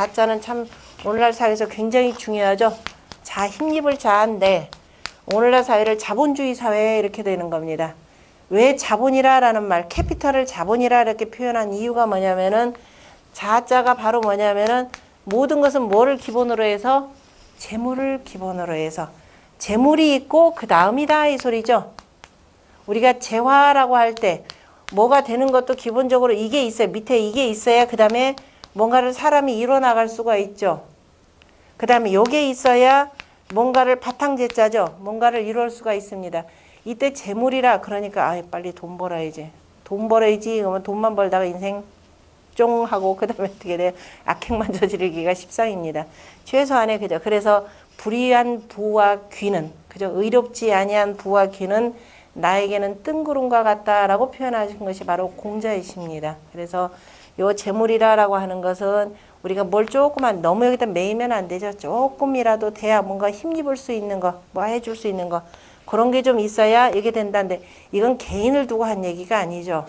자자는 참 오늘날 사회에서 굉장히 중요하죠. 자 힘입을 자인데 오늘날 사회를 자본주의 사회 이렇게 되는 겁니다. 왜 자본이라라는 말, 캐피탈을 자본이라 이렇게 표현한 이유가 뭐냐면은 자자가 바로 뭐냐면은 모든 것은 뭐를 기본으로 해서 재물을 기본으로 해서 재물이 있고 그 다음이다 이 소리죠. 우리가 재화라고 할 때 뭐가 되는 것도 기본적으로 이게 있어요. 밑에 이게 있어야 그 다음에 뭔가를 사람이 이뤄 나갈 수가 있죠. 그 다음에 요게 있어야 뭔가를 바탕제자죠. 뭔가를 이룰 수가 있습니다. 이때 재물이라 그러니까 아 빨리 돈 벌어야지. 돈 벌어야지. 그러면 돈만 벌다가 인생 쫑 하고 그 다음에 어떻게 돼요? 악행만 저지르기가 십상입니다. 최소한의 그죠. 그래서 불의한 부와 귀는 그죠. 의롭지 아니한 부와 귀는 나에게는 뜬구름과 같다라고 표현하신 것이 바로 공자이십니다. 그래서 요 재물이라라고 하는 것은 우리가 뭘 조금만 너무 여기다 매이면 안 되죠. 조금이라도 돼야 뭔가 힘입을 수 있는 거, 뭐 해줄 수 있는 거 그런 게 좀 있어야 이게 된다는데 이건 개인을 두고 한 얘기가 아니죠.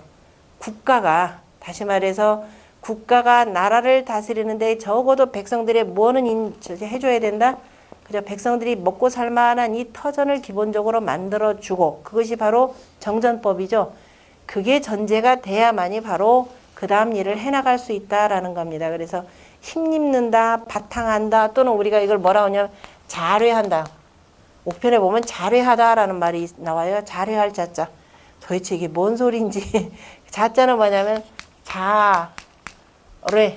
국가가 다시 말해서 국가가 나라를 다스리는데 적어도 백성들의 뭐는 해줘야 된다. 그죠? 백성들이 먹고 살 만한 이 터전을 기본적으로 만들어 주고 그것이 바로 정전법이죠. 그게 전제가 돼야만이 바로 그 다음 일을 해나갈 수 있다라는 겁니다. 그래서 힘입는다, 바탕한다, 또는 우리가 이걸 뭐라 하냐 자뢰한다. 옥편에 보면 자뢰하다라는 말이 나와요. 자뢰할 자자. 도대체 이게 뭔 소리인지. 자자는 뭐냐면 자뢰.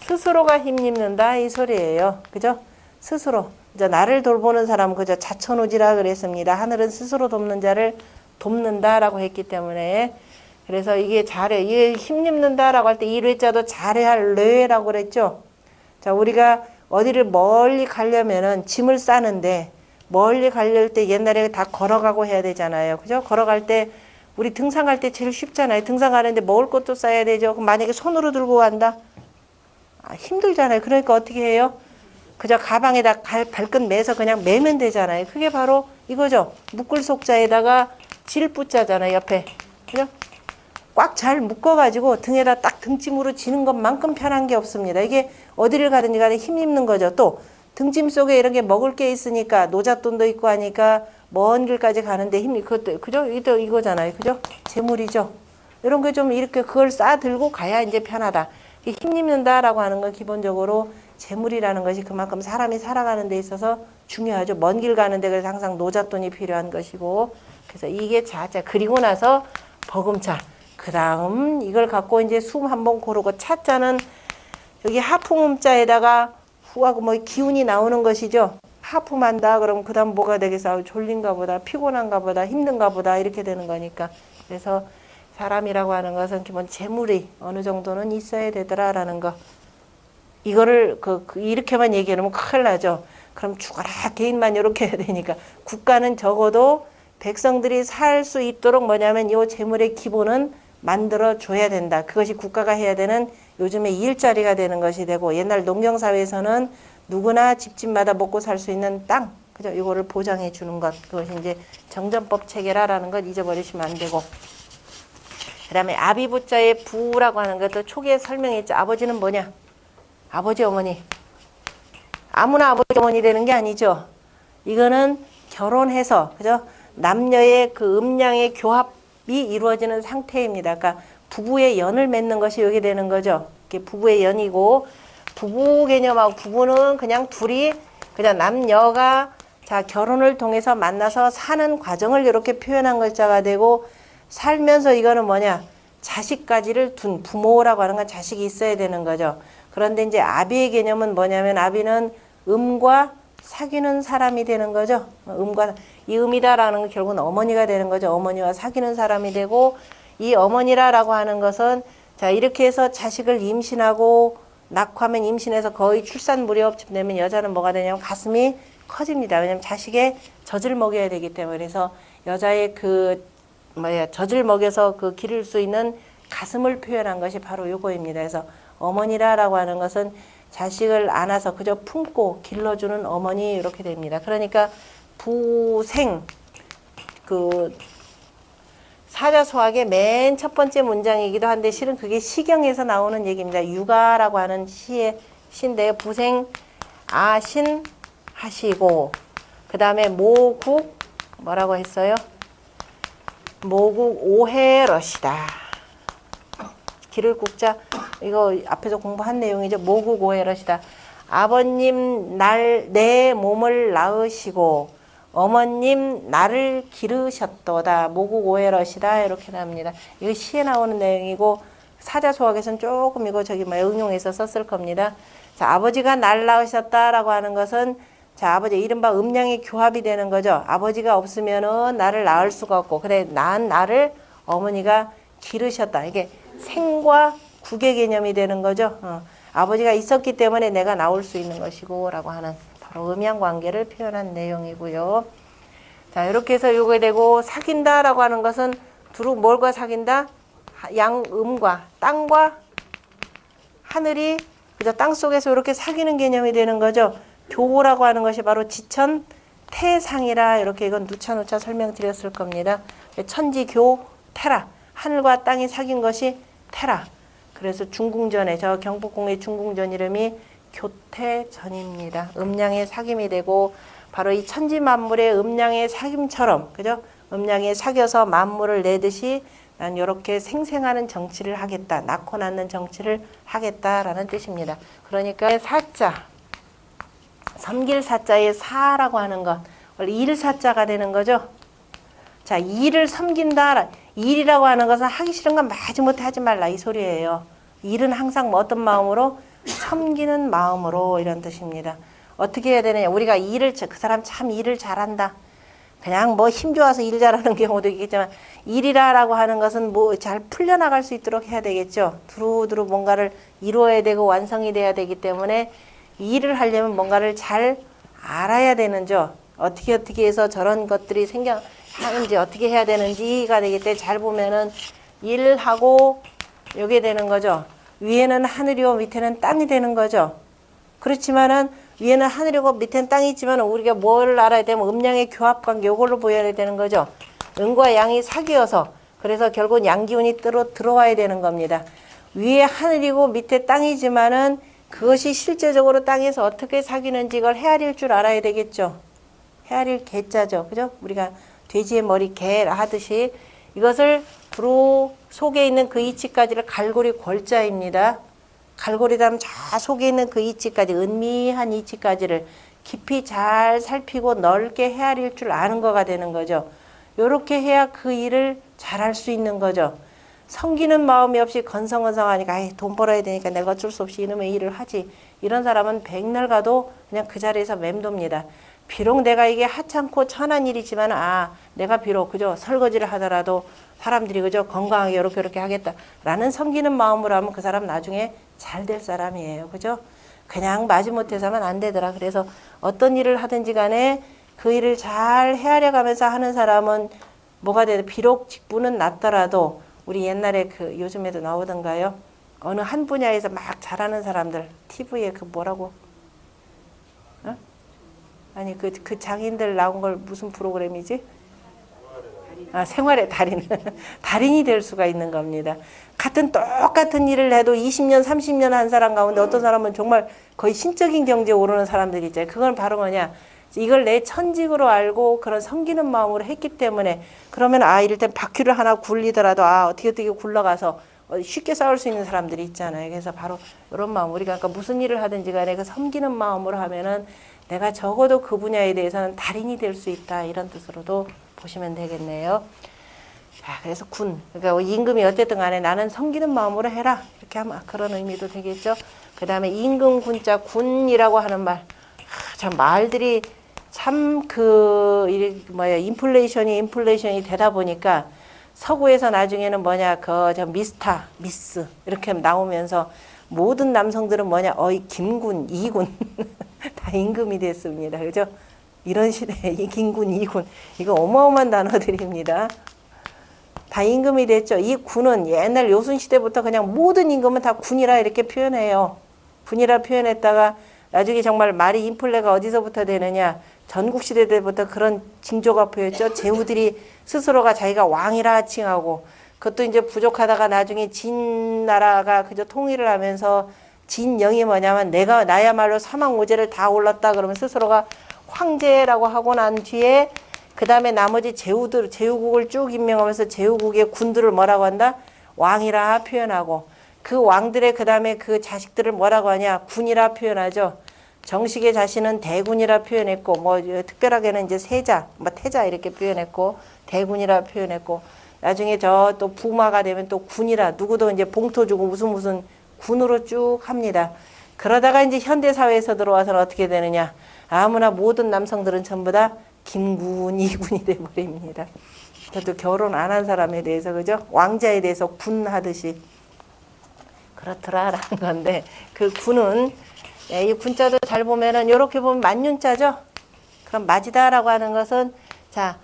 스스로가 힘입는다 이 소리예요. 그죠? 스스로. 이제 나를 돌보는 사람은 그저 자천우지라 그랬습니다. 하늘은 스스로 돕는 자를 돕는다라고 했기 때문에 그래서 이게 잘해. 이게 힘입는다라고 할 때 이뢰자도 잘해할 뇌라고 그랬죠. 자, 우리가 어디를 멀리 가려면은 짐을 싸는데 멀리 가려울 때 옛날에 다 걸어가고 해야 되잖아요. 그죠? 걸어갈 때 우리 등산 갈 때 제일 쉽잖아요. 등산 가는데 먹을 것도 싸야 되죠. 그럼 만약에 손으로 들고 간다? 아, 힘들잖아요. 그러니까 어떻게 해요? 그저 가방에다 갈, 발끝 매서 그냥 매면 되잖아요. 그게 바로 이거죠. 묶을 속자에다가 질붙자잖아요. 옆에. 그죠? 꽉 잘 묶어가지고 등에다 딱 등짐으로 지는 것만큼 편한 게 없습니다. 이게 어디를 가든지 간에 힘 입는 거죠. 또 등짐 속에 이런 게 먹을 게 있으니까 노잣돈도 있고 하니까 먼 길까지 가는데 힘이 그것도 그죠? 이도 이거잖아요. 그죠? 재물이죠. 이런 게 좀 이렇게 그걸 싸 들고 가야 이제 편하다. 이힘 입는다라고 하는 건 기본적으로 재물이라는 것이 그만큼 사람이 살아가는 데 있어서 중요하죠. 먼 길 가는 데 그래서 항상 노잣돈이 필요한 것이고 그래서 이게 자자 그리고 나서 버금차 그 다음 이걸 갖고 이제 숨 한 번 고르고 차자는 여기 하품음자에다가 후하고 뭐 기운이 나오는 것이죠. 하품한다 그러면 그 다음 뭐가 되겠어? 졸린가 보다 피곤한가 보다 힘든가 보다 이렇게 되는 거니까 그래서 사람이라고 하는 것은 기본 재물이 어느 정도는 있어야 되더라라는 거 이거를 그, 그 이렇게만 얘기하면 큰일 나죠. 그럼 죽어라 개인만 이렇게 해야 되니까 국가는 적어도 백성들이 살 수 있도록 뭐냐면 이 재물의 기본은 만들어 줘야 된다. 그것이 국가가 해야 되는 요즘에 일자리가 되는 것이 되고 옛날 농경 사회에서는 누구나 집집마다 먹고 살 수 있는 땅 그죠? 이거를 보장해 주는 것 그것이 이제 정전법 체계라라는 것 잊어버리시면 안 되고 그다음에 아비부자의 부라고 하는 것도 초기에 설명했죠. 아버지는 뭐냐? 아버지 어머니. 아무나 아버지 어머니 되는 게 아니죠. 이거는 결혼해서 그죠? 남녀의 그 음양의 교합 이 이루어지는 상태입니다. 그러니까 부부의 연을 맺는 것이 여기 되는 거죠. 이게 부부의 연이고 부부 개념하고 부부는 그냥 둘이 그냥 남녀가 자 결혼을 통해서 만나서 사는 과정을 이렇게 표현한 글자가 되고 살면서 이거는 뭐냐 자식까지를 둔 부모라고 하는 건 자식이 있어야 되는 거죠. 그런데 이제 아비의 개념은 뭐냐면 아비는 음과 사귀는 사람이 되는 거죠. 음과 이 음이다라는 건 결국은 어머니가 되는 거죠. 어머니와 사귀는 사람이 되고 이 어머니라라고 하는 것은 자 이렇게 해서 자식을 임신하고 낙하면 임신해서 거의 출산 무렵쯤 되면 여자는 뭐가 되냐면 가슴이 커집니다. 왜냐면 자식의 젖을 먹여야 되기 때문에 그래서 여자의 그 뭐야 젖을 먹여서 그 기를 수 있는 가슴을 표현한 것이 바로 요거입니다. 그래서 어머니라라고 하는 것은 자식을 안아서 그저 품고 길러주는 어머니 이렇게 됩니다. 그러니까 부생 그 사자소학의 맨 첫 번째 문장이기도 한데 실은 그게 시경에서 나오는 얘기입니다. 육아라고 하는 시의 신데 부생 아신 하시고 그 다음에 모국 뭐라고 했어요? 모국 오해러시다. 길을 굽자 이거 앞에서 공부한 내용이죠. 모국 오해러시다. 아버님 날 내 몸을 낳으시고 어머님 나를 기르셨도다. 모국 오해러시다 이렇게 나옵니다. 이거 시에 나오는 내용이고 사자 소학에서는 조금 이거 저기 뭐 응용해서 썼을 겁니다. 자 아버지가 날 낳으셨다라고 하는 것은 자 아버지 이른바 음양의 교합이 되는 거죠. 아버지가 없으면은 나를 낳을 수가 없고 그래 낳은 나를 어머니가 기르셨다. 이게 생과 국의 개념이 되는 거죠. 어. 아버지가 있었기 때문에 내가 나올 수 있는 것이고 라고 하는 바로 음양 관계를 표현한 내용이고요. 자 이렇게 해서 요게 되고 사귄다 라고 하는 것은 두루 뭘과 사귄다? 하- 양음과 땅과 하늘이 그죠? 땅 속에서 이렇게 사귀는 개념이 되는 거죠. 교라고 하는 것이 바로 지천 태상이라 이렇게 이건 누차누차 설명드렸을 겁니다. 천지교 태라 하늘과 땅이 사귄 것이 태라. 그래서 중궁전에 저 경복궁의 중궁전 이름이 교태전입니다. 음양의 사김이 되고 바로 이 천지 만물의 음양의 사김처럼 그죠? 음양에 사겨서 만물을 내듯이 난 이렇게 생생하는 정치를 하겠다. 낳고 낳는 정치를 하겠다라는 뜻입니다. 그러니까 사자 섬길 사자의 사라고 하는 것 원래 일 사자가 되는 거죠. 자 일을 섬긴다. 일이라고 하는 것은 하기 싫은 건 마지못해 하지 말라 이 소리예요. 일은 항상 뭐 어떤 마음으로 섬기는 마음으로 이런 뜻입니다. 어떻게 해야 되느냐? 우리가 일을 그 사람 참 일을 잘한다. 그냥 뭐 힘 좋아서 일 잘하는 경우도 있겠지만 일이라라고 하는 것은 뭐 잘 풀려나갈 수 있도록 해야 되겠죠. 두루두루 뭔가를 이루어야 되고 완성이 돼야 되기 때문에 일을 하려면 뭔가를 잘 알아야 되는 죠. 어떻게 어떻게 해서 저런 것들이 생겨 하는지 어떻게 해야 되는지가 되기 때문에 잘 보면은 일하고 요게 되는 거죠. 위에는 하늘이고 밑에는 땅이 되는 거죠. 그렇지만은 위에는 하늘이고 밑에는 땅이 있지만 우리가 뭘 알아야 되면 음양의 교합 관계 요걸로 보여야 되는 거죠. 음과 양이 사귀어서 그래서 결국 양기운이 들어 들어와야 되는 겁니다. 위에 하늘이고 밑에 땅이지만은 그것이 실제적으로 땅에서 어떻게 사귀는지 이걸 헤아릴 줄 알아야 되겠죠. 헤아릴 개자죠. 그죠? 우리가 돼지의 머리 개 하듯이 이것을 부로 속에 있는 그 이치까지를 갈고리 골자입니다. 갈고리 다음 저 속에 있는 그 이치까지 은미한 이치까지를 깊이 잘 살피고 넓게 헤아릴 줄 아는 거가 되는 거죠. 요렇게 해야 그 일을 잘할 수 있는 거죠. 섬기는 마음이 없이 건성건성하니까 아이, 돈 벌어야 되니까 내가 어쩔 수 없이 이놈의 일을 하지. 이런 사람은 백날 가도 그냥 그 자리에서 맴돕니다. 비록 내가 이게 하찮고 천한 일이지만 아 내가 비록 그저 설거지를 하더라도 사람들이 그저 건강하게 이렇게 이렇게 하겠다라는 섬기는 마음으로 하면 그 사람 나중에 잘 될 사람이에요. 그죠? 그냥 마지못해서 하면 안 되더라. 그래서 어떤 일을 하든지 간에 그 일을 잘 헤아려 가면서 하는 사람은 뭐가 돼도 비록 직분은 낮더라도 우리 옛날에 그 요즘에도 나오던가요? 어느 한 분야에서 막 잘하는 사람들 TV에 그 뭐라고 어? 아니 그, 그 장인들 나온 걸 무슨 프로그램이지? 아, 생활의 달인. 달인이 될 수가 있는 겁니다. 같은 똑같은 일을 해도 20년, 30년 한 사람 가운데 어떤 사람은 정말 거의 신적인 경지에 오르는 사람들이 있잖아요. 그건 바로 뭐냐? 이걸 내 천직으로 알고 그런 섬기는 마음으로 했기 때문에 그러면 아, 이럴 땐 바퀴를 하나 굴리더라도 아, 어떻게 어떻게 굴러가서 어, 쉽게 싸울 수 있는 사람들이 있잖아요. 그래서 바로 이런 마음, 우리가 그러니까 무슨 일을 하든지 간에 그 섬기는 마음으로 하면은 내가 적어도 그 분야에 대해서는 달인이 될 수 있다. 이런 뜻으로도 보시면 되겠네요. 자, 그래서 군. 그러니까 임금이 어쨌든 간에 나는 섬기는 마음으로 해라. 이렇게 하면 그런 의미도 되겠죠. 그 다음에 임금 군자 군이라고 하는 말. 하, 참 말들이 참 그, 뭐야, 인플레이션이 인플레이션이 되다 보니까 서구에서 나중에는 뭐냐, 그, 저 미스타, 미스. 이렇게 나오면서 모든 남성들은 뭐냐, 어이, 김군, 이군. 다 임금이 됐습니다. 그죠? 이런 시대에 이 김군, 이군. 이거 어마어마한 단어들입니다. 다 임금이 됐죠. 이 군은 옛날 요순 시대부터 그냥 모든 임금은 다 군이라 이렇게 표현해요. 군이라 표현했다가 나중에 정말 말이 인플레가 어디서부터 되느냐. 전국 시대 때부터 그런 징조가 보였죠. 제후들이 스스로가 자기가 왕이라 칭하고 그것도 이제 부족하다가 나중에 진 나라가 그저 통일을 하면서 진영이 뭐냐면 내가 나야말로 사망 오제를 다 올랐다 그러면 스스로가 황제라고 하고 난 뒤에 그 다음에 나머지 제후들 제후국을 쭉 임명하면서 제후국의 군들을 뭐라고 한다 왕이라 표현하고 그 왕들의 그 다음에 그 자식들을 뭐라고 하냐 군이라 표현하죠. 정식의 자신은 대군이라 표현했고 뭐 특별하게는 이제 세자, 뭐 태자 이렇게 표현했고 대군이라 표현했고 나중에 저 또 부마가 되면 또 군이라 누구도 이제 봉토 주고 무슨 무슨 군으로 쭉 합니다. 그러다가 이제 현대 사회에서 들어와서는 어떻게 되느냐? 아무나 모든 남성들은 전부 다 김군, 이군이 돼 버립니다. 저도 결혼 안 한 사람에 대해서 그죠? 왕자에 대해서 군 하듯이 그렇더라라는 건데 그 군은 예, 이 군자도 잘 보면은 이렇게 보면 만윤자죠. 그럼 맞이다라고 하는 것은 자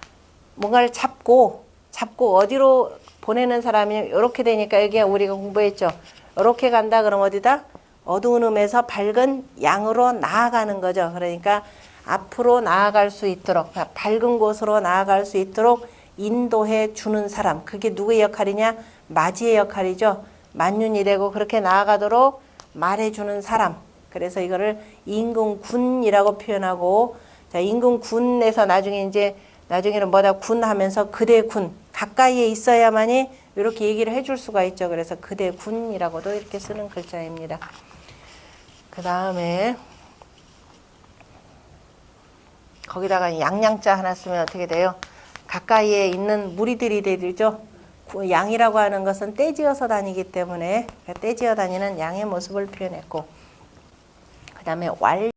뭔가를 잡고 잡고 어디로 보내는 사람이 이렇게 되니까 여기 우리가 공부했죠. 이렇게 간다 그럼 어디다 어두운 음에서 밝은 양으로 나아가는 거죠. 그러니까 앞으로 나아갈 수 있도록 밝은 곳으로 나아갈 수 있도록 인도해 주는 사람 그게 누구의 역할이냐 맞이의 역할이죠. 만윤이 되고 그렇게 나아가도록 말해주는 사람. 그래서 이거를 임금군이라고 표현하고 자 임금군에서 나중에 이제 나중에는 뭐다 군 하면서 그대 군 가까이에 있어야만이 이렇게 얘기를 해줄 수가 있죠. 그래서 그대 군이라고도 이렇게 쓰는 글자입니다. 그 다음에 거기다가 양양자 하나 쓰면 어떻게 돼요? 가까이에 있는 무리들이 되죠. 그 양이라고 하는 것은 떼지어서 다니기 때문에 떼지어 다니는 양의 모습을 표현했고 그 다음에 왈